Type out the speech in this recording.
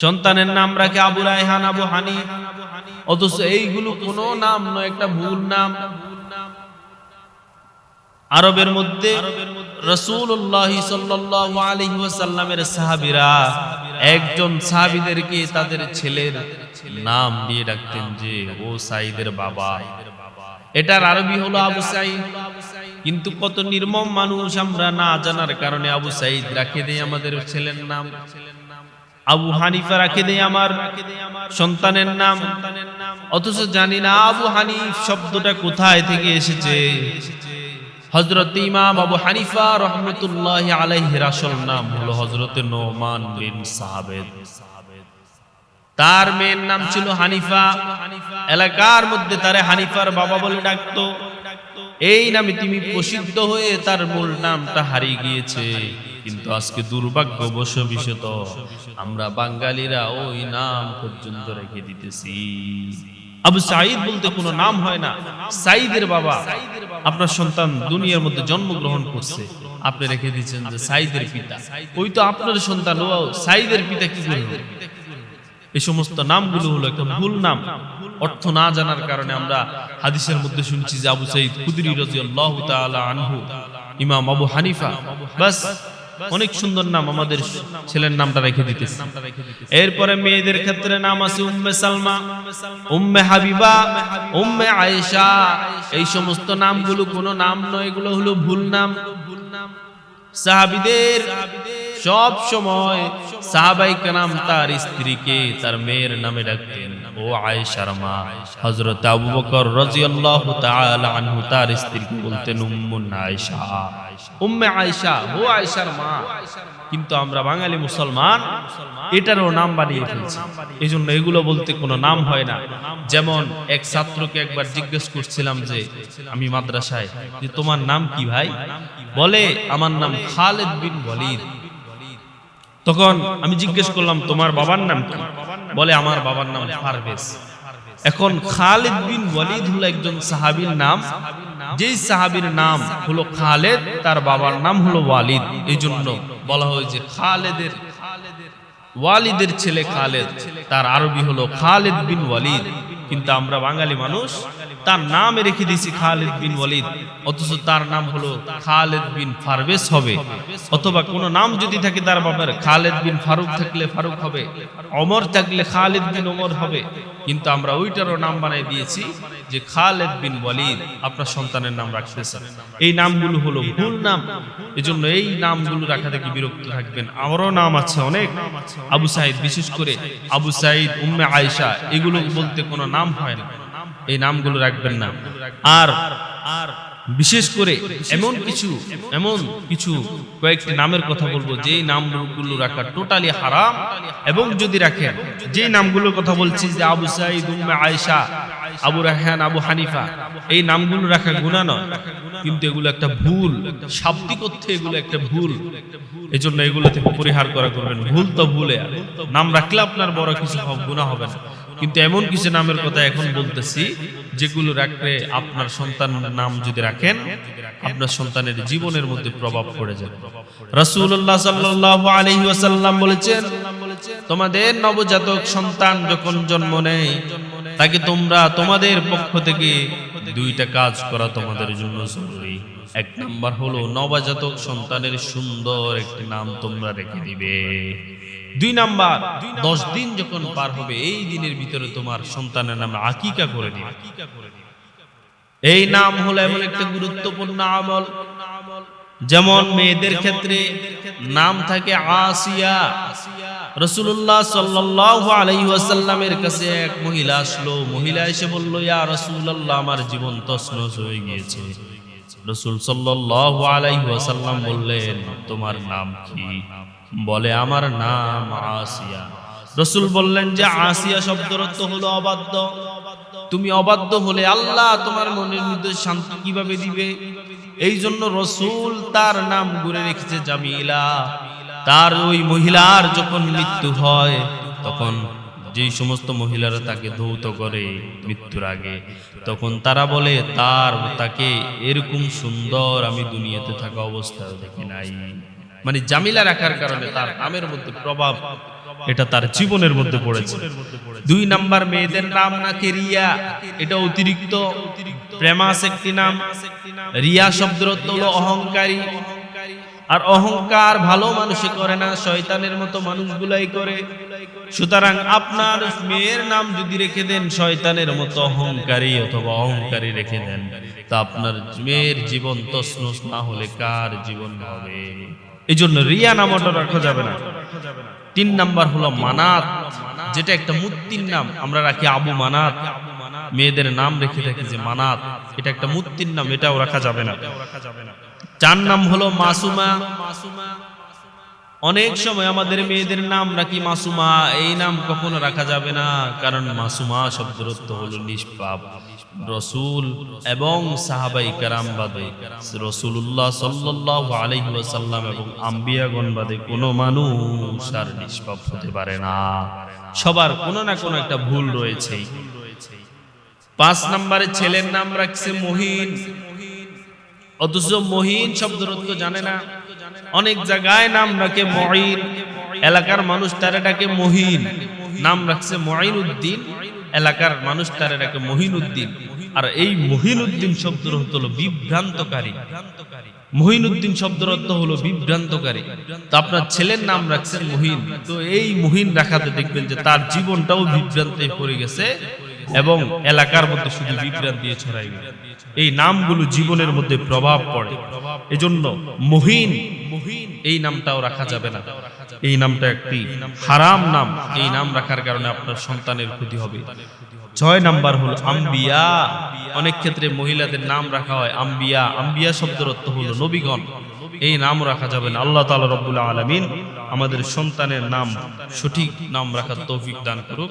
সন্তানের নাম রাখে আবু রায়হান, আবু হানি অথচ এইগুলো কোনো নাম নয়, একটা ভুল নাম। আরবের মধ্যে ছেলের কিন্তু কত নির্মম মানুষ আমরা না জানার কারণে আবু সাইদ রাখে দেয় আমাদের ছেলের নাম। আবু হানিফা রাখে দেয় আমার সন্তানের নাম। অথচ জানি না আবু হানিফ শব্দটা কোথায় থেকে এসেছে। হজরত ইমাম আবু হানিফা রহমতুল্লাহ আলাইহির আসল নাম হলো হজরত নোমান বিন সাহাবেদ তার মেয়ের নাম ছিল হানিফা। এলাকার মধ্যে তারে হানিফার বাবা বলে ডাকতো। এই নামে তুমি প্রসিদ্ধ হয়ে তার মূল নামটা হারিয়ে গিয়েছে। কিন্তু আজকে দুর্ভাগ্যবশ বিশেত আমরা বাঙালিরা ওই নাম পর্যন্ত রেখে দিতেছি। আবু সাইদ বলতে কোনো নাম হয় না। সাইদের বাবা, আপনার সন্তান দুনিয়ার মধ্যে জন্মগ্রহণ করছে। আপনি রেখে দিচ্ছেন যে সাইদের পিতা। ওই তো আপনার সন্তান ও সাইদের পিতা কি করবে এই সমস্ত নামগুলো হলো একটা ভুল নাম। অর্থ না জানার কারণে আমরা হাদিসের মধ্যে শুনছি যে আবু সাইদ খুদরি রাদিয়াল্লাহু তাআলা আনহু, ইমাম আবু হানিফা। বাস অনেক সুন্দর নাম আমাদের ছেলের নামটা রেখে দিতেছে। এরপরে মেয়েদের ক্ষেত্রে নাম আছে উম্মে সালমা, উম্মে হাবিবা, উম্মে আয়েশা। এই সমস্ত নামগুলো কোনো নাম নয়, এগুলো হলো ভুল নাম। সাহাবিদের সব সময় সাহাবাই কালাম তার স্ত্রীকে তার মেয়ের নামে ডাকতেন। ও আয়েশার মা হজরত আবু বকর রাদিয়াল্লাহু তাআলা আনহু তার স্ত্রীকে বলতেন, উম্মুন আয়েশা। উম্মে আয়েশা, ও আয়েশার মা। কিন্তু আমরা বাঙালি মুসলমান, এটারও নাম বানিয়ে ফেলছি। এই জন্য এগুলো বলতে কোনো নাম হয় না। যেমন এক ছাত্রকে একবার জিজ্ঞেস করছিলাম যে, আমি মাদ্রাসায়, যে তোমার নাম কি ভাই? বলে, আমার নাম খালেদ বিন ওয়ালিদ। তখন আমি জিজ্ঞেস করলাম, তোমার বাবার নাম কি? বলে, আমার বাবার নাম পারভেজ এখন খালেদ বিন ওয়ালিদ হলো একজন সাহাবীর নাম। যেই সাহাবীর নাম হলো খালেদ, তার বাবার নাম হলো ওয়ালিদ। এই জন্য বলা হয় যে খালেদের, ওয়ালিদের ছেলে খালেদ, তার আরবি হলো খালেদ বিন ওয়ালিদ। কিন্তু আমরা বাঙালি মানুষ তার নাম রেখে দিয়েছি খালেদ বিন ওয়ালিদ। অথচ তার নাম হলো খালেদ বিন ফারবেস হবে। অথবা কোন নাম যদি থাকে তার বাবার খালেদ বিন ফারুক থাকলে ফারুক হবে, অমর থাকলে খালেদ বিন ওমর হবে। কিন্তু আমরা ওইটারও নাম বানাই দিয়েছি যে খালেদ বিন ওয়ালিদ। আপনার সন্তানের নাম রাখতেছেন এই নামগুলো হলো ভুল নাম। এজন্য এই নামগুলো রাখা থেকে বিরক্ত থাকবেন। আমারও নাম আছে অনেক। আবু সাইদ, বিশেষ করে আবু সাইদ, উম্মে আয়েশা, এগুলো বলতে কোনো নাম হয় না। এই নামগুলো রাখবেন না। আর আর বিশেষ করে এমন কিছু এমন কিছু কয়েকটি নামের কথা বলব, যেই নামগুলো রাখা টোটালি হারাম। এবং যদি রাখেন যে নামগুলোর কথা বলছি, যে আবু সাইদ উম্মে আয়েশা আবু রাহান আবু হানিফা, এই নামগুলো রাখা গুণা নয়। কিন্তু এগুলো একটা ভুল, শাব্দিক অর্থে এগুলো একটা ভুল। এই জন্য এগুলো থেকে পরিহার করা করবেন। ভুল তো ভুলে। নাম রাখলে আপনার বড় কিছু গুণা হবে না। কিন্তু এমন কিছু নামের কথা এখন বলতেছি, যেগুলো রাখলে আপনার সন্তানের নাম যদি রাখেন, আপনার সন্তানের জীবনের মধ্যে প্রভাব পড়ে যাবে। রাসূলুল্লাহ সাল্লাল্লাহু আলাইহি বলেছেন তোমাদের নবজাতক সন্তান যখন জন্ম নেয়, তাকে তোমরা তোমাদের পক্ষ থেকে দুইটা কাজ করা তোমাদের জন্য জরুরি। এক নাম্বার হলো নবজাতক সন্তানের সুন্দর একটি নাম তোমরা রেখে দিবে। দুই নাম্বার, দশ দিন যখন পার হবে, এই দিনের ভিতরে তোমার সন্তানের নাম আকিকা করে দিবে। এই নাম হলো এমন একটা গুরুত্বপূর্ণ আমল। যেমন মেয়েদের ক্ষেত্রে নাম থাকে আসিয়া। রসুল্লাহ সাল্লাল্লাহু আলাইহি ওয়াসাল্লামের কাছে এক মহিলা আসলো। মহিলা এসে বলল, ইয়া রসুল্লাহ আমার জীবন তছনছ হয়ে গিয়েছে। রসুল সাল্লাল্লাহু আলাইহি ওয়াসাল্লাম বললেন, তোমার নাম কি? বলে, আমার নাম আসিয়া। রসুল বললেন যে, আসিয়া শব্দের অর্থ হলো অবাধ্য। তুমি অবাধ্য হলে আল্লাহ তোমার মনের মধ্যে শান্তি কীভাবে দিবে? এই জন্য রসুল তার নাম ঘুরে রেখেছে জামিলা। তার ওই মহিলার যখন মৃত্যু হয়, তখন যেই সমস্ত মহিলারা তাকে ধৌত করে মৃত্যুর আগে, তখন তারা বলে, তার তাকে এরকম সুন্দর আমি দুনিয়াতে থাকা অবস্থায় দেখি নাই। মানে জামিলা রাখার কারণে তার নামের মধ্যে প্রভাব, এটা তার জীবনের মধ্যে পড়েছে। দুই নাম্বার মেয়েদের নাম নাকি রিয়া, এটা অতিরিক্ত, প্রেমাস একটি নাম। রিয়া হলো অহংকারী। আর অহংকার ভালো মানুষে করে না, শয়তানের মতো মানুষগুলাই করে। সুতরাং আপনার মেয়ের নাম যদি রেখে দেন, শয়তানের মতো অহংকারী অথবা অহংকারী রেখে দেন, তা আপনার মেয়ের জীবন তসনস না হলে কার জীবন হবে? এই জন্য রিয়া নাম ওটা রাখা যাবে না। তিন নাম্বার হলো মানাত, যেটা একটা মূর্তির নাম। আমরা রাখি আবু মানাত। মেয়েদের নাম রেখে থাকি যে মানাত। এটা একটা মূর্তির নাম, এটাও রাখা যাবে না। চার নাম হলো মাসুমা। অনেক সময় আমাদের মেয়েদের নাম রাখি মাসুমা, এই নাম কখনো রাখা যাবে না, কারণ মাসুমা শব্দের অর্থ হলো নিষ্পাপ, রসুল এবং সাহাবাই কারাম বাদে। রসুল্লাহ সাল্লাহ আলহি ওয়াসাল্লাম এবং আম্বিয়াগণ বাদে কোনো মানুষ আর নিষ্পাপ হতে পারে না। সবার কোনো না কোনো একটা ভুল রয়েছেই পাঁচ নম্বরে ছেলের নাম রাখছে মহিন। অথচ মহিন শব্দের অর্থ জানে না। অনেক জায়গায় নাম রাখে মহিন এলাকার মানুষ তারা ডাকে মহিন। নাম রাখছে মহিন উদ্দিন এলাকার মানুষ তারা ডাকে মহিন উদ্দিন আর এই মহিন উদ্দিন শব্দের অর্থ বিভ্রান্তকারী। মহিন উদ্দিন শব্দের অর্থ হলো বিভ্রান্তকারী। তো আপনার ছেলের নাম রাখছেন মহিন। তো এই মহিন রাখাতে দেখবেন যে তার জীবনটাও বিভ্রান্তে পড়ে গেছে। এবং এলাকার মধ্যে শুধু বিভ্রান্তি ছড়াইবে এই নামগুলো জীবনের মধ্যে প্রভাব পড়ে। এজন্য মহিন মহিন এই নামটাও রাখা যাবে না। এই নামটা একটি হারাম নাম। এই নাম রাখার কারণে আপনার সন্তানের ক্ষতি হবে। ছয় নাম্বার হলো আম্বিয়া। অনেক ক্ষেত্রে মহিলাদের নাম রাখা হয় আম্বিয়া। আম্বিয়া শব্দের অর্থ হলো নবীগণ। এই নাম রাখা যাবে না। আল্লাহ তাআলা রব্বুল আলামিন আমাদের সন্তানের নাম সঠিক নাম রাখার তৌফিক দান করুক।